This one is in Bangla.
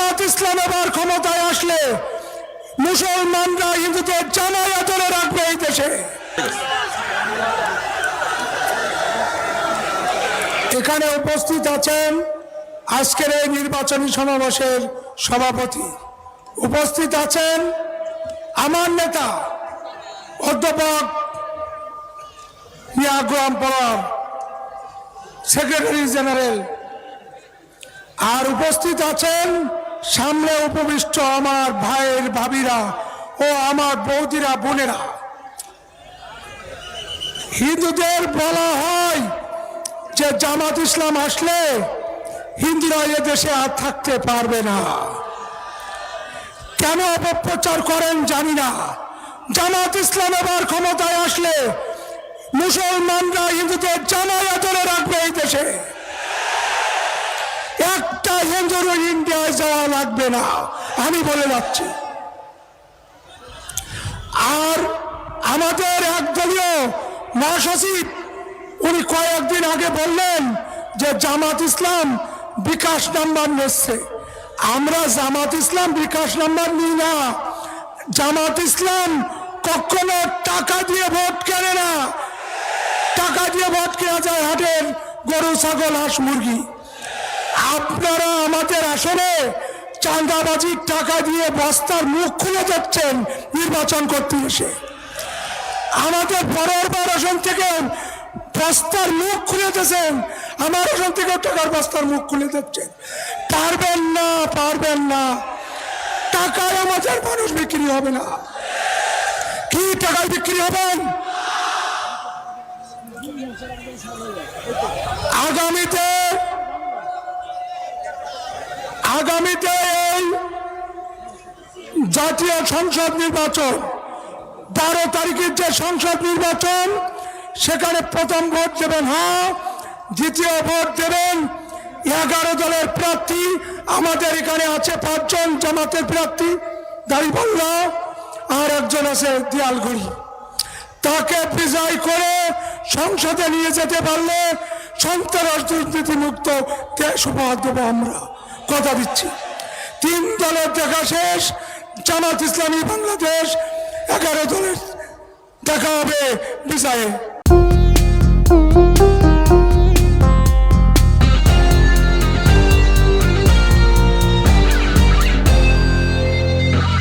জামাত ইসলাম এবার ক্ষমতায় আসলে মুসলমানরা হিন্দুদের জামাই আদরে রাখবে এই দেশে। এখানে উপস্থিত আছেন আজকের এই নির্বাচনী সমাবেশের সভাপতি। উপস্থিত আছেন আমার নেতা, অধ্যাপক মিয়াগ্রাম পরম সেক্রেটারি জেনারেল। আর উপস্থিত আছেন সামনে উপবিষ্ট আমার ভাইয়ের ভাবিরা ও আমার বৌদিরা, বোনেরা। হিন্দুদের বলা হয় যে জামাত ইসলাম আসলে হিন্দুরা এ দেশে আর থাকতে পারবে না। কেন অপপ্রচার করেন জানি না। জামাত ইসলাম এবার ক্ষমতায় আসলে মুসলমানরা হিন্দুদের আদরে রাখবে এই দেশে। একটা ইন্ডিয়ায় যাওয়া লাগবে না। আমি বলে যাচ্ছি। আর আমাদের একদলীয় মহাসচিব, উনি কয়েকদিন আগে বললেন যে জামাত ইসলাম বিকাশ নাম্বার নিচ্ছে। আমরা জামাত ইসলাম বিকাশ নাম্বার নিই না। জামাত ইসলাম কখনো টাকা দিয়ে ভোট কেনে না। টাকা দিয়ে ভোট কেনা যায় হাটের গরু, ছাগল, হাঁস, মুরগি। আপনারা আমাদের আসলে চাঁদাবাজির টাকা দিয়ে বস্তার মুখ খুলে যাচ্ছেন নির্বাচন করতে এসে। আমাদের বড় বড় আসন থেকে বস্তার মুখ খুলে দিয়েছেন। আমার আসন থেকে টাকার বস্তার মুখ খুলে দিচ্ছেন। পারবেন না পারবেন না। টাকায় আমাদের মানুষ বিক্রি হবে না। কি টাকায় বিক্রি হবেন? আগামীতে আগামীতে এই জাতীয় সংসদ নির্বাচন, বারো তারিখের যে সংসদ নির্বাচন, সেখানে প্রথম ভোট দেবেন হ্যাঁ দ্বিতীয় ভোট দেবেন এগারো দলের প্রার্থী। আমাদের এখানে আছে পাঁচজন জামাতের প্রার্থী দাঁড়িপাল্লা আর একজন আছে দিয়ালগুড়ি তাকে বিজয় করে সংসদে নিয়ে যেতে পারলে সন্ত্রাস দুর্নীতি মুক্ত দেশ উপহার দেবো আমরা। কথা দিচ্ছি। তিন দলের দেখা শেষ জামাত ইসলামী বাংলাদেশ এগারো দলের দেখা হবে বিজয়ে